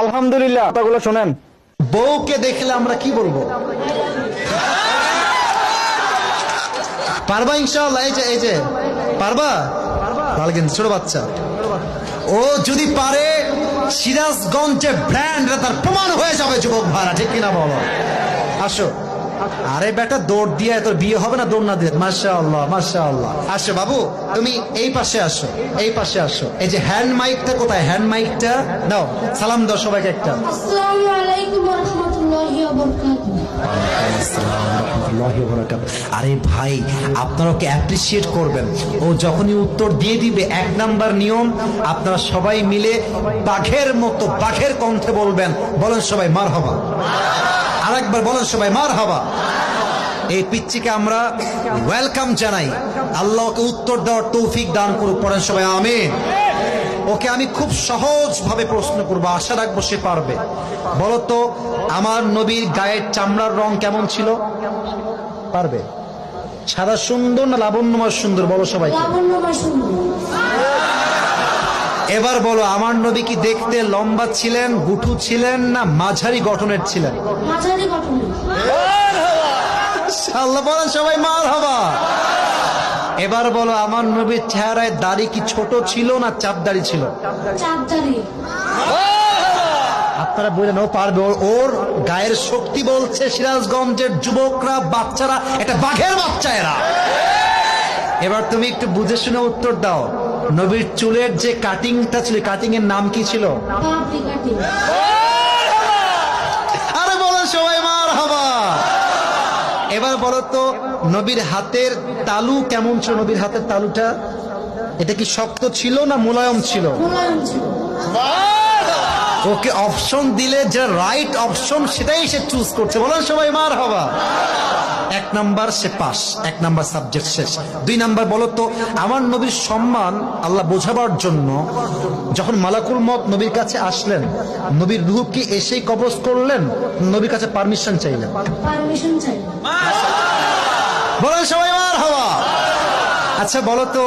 আলহামদুলিল্লাহ শোনেন। বউকে দেখলে আমরা কি বলব? পারবা ইনশাল্লাহ এই যে এই যে। পারবা? কিন্তু ছোট বাচ্চা। ও যদি পারে, সিরাজগঞ্জে ব্র্যান্ড তার প্রমাণ হয়ে যাবে, যুবক ভাড়া ঠিক কিনা বলো? আসো। আরে বেটা দৌড় দিয়ে তোর বিয়ে হবে না? দৌড় না দিয়ে। মাসা আল্লাহ মাসা আল্লাহ আসো বাবু তুমি এই পাশে আসো এই পাশে আসো। এই যে হ্যান্ড মাইকটা কোথায়? হ্যান্ড মাইকটা দাও সালাম দাও সবাইকে একটা। আসসালামু আলাইকুম রহমতুল্লাহি আরে ভাই আপনারা ওকে অ্যাপ্রিসিয়েট করবেন? ও যখনই উত্তর দিয়ে দিবে এক নাম্বার নিয়ম আপনারা সবাই মিলে বাঘের মতো বাঘের কণ্ঠে বলবেন। বলেন সবাই মার হবা আরেকবার বলেন সবাই মার হবা এই পিচ্চিকে আমরা ওয়েলকাম জানাই। আল্লাহকে উত্তর দেওয়ার তৌফিক দান করুক, পড়েন সবাই, আমিন। ওকে আমি খুব সহজ ভাবে প্রশ্ন করব, আশা রাখব সে পারবে। বলতো, আমার নবীর গায়ের চামড়ার রং কেমন ছিল? পারবে? সাদা সুন্দর না লাবণ্যময় সুন্দর? বলো সবাই এবার বলো আমার নবী কি দেখতে লম্বা ছিলেন গুঠু ছিলেন না মাঝারি গঠনের ছিলেন? মাঝারি আল্লাহ বলেন সবাই মার হবা এবার বলো আমার নবীর চেহারায় দাড়ি কি ছোট ছিল না চাপ দাড়ি ছিল? আপনারা বললেন ও পারবে ওর গায়ের শক্তি বলছে সিরাজগঞ্জের যুবকরা বাচ্চারা এটা বাঘের বাচ্চা এরা। এবার তুমি একটু বুঝে শুনে উত্তর দাও। নবীর চুলের যে কাটিংটা ছিল কাটিং এর নাম কি ছিল? আরে বলো সবাই মার হবা এবার বলো তো, নবীর হাতের তালু কেমন ছিল? নবীর হাতের তালুটা, এটা কি শক্ত ছিল না মুলায়ম ছিল? ওকে অপশন দিলে, যে রাইট অপশন সেটাই সে চুজ করছে। বলেন সবাই মার হবা এক নাম্বার সে পাস এক নাম্বার সাবজেক্ট শেষ। দুই নাম্বার বলো তো আমার নবীর সম্মান আল্লাহ বোঝাবার জন্য যখন মালাকুল মত নবীর কাছে আসলেন নবীর রুহ কি এসেই কবজ করলেন? নবীর কাছে পারমিশন চাইলেন। বলেন সবাই মার হওয়া আচ্ছা বলো তো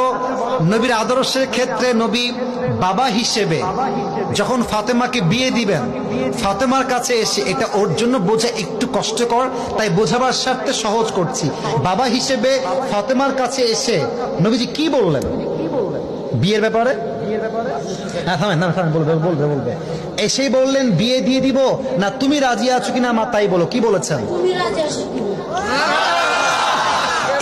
নবীর আদর্শের ক্ষেত্রে নবী বাবা হিসেবে যখন ফাতেমাকে বিয়ে দিবেন, ফাতেমার কাছে এসে এটা ওর জন্য বোঝা একটু কষ্টকর, তাই বোঝাবার স্বার্থে সহজ করছি। বাবা হিসেবে ফাতেমার কাছে এসে নবীজি কি বললেন? বিয়ের ব্যাপারে? হ্যাঁ বলবে বলবে এসেই বললেন, বিয়ে দিয়ে দিব, না তুমি রাজি আছো কিনা মা, তাই বলো, কি বলেছেন?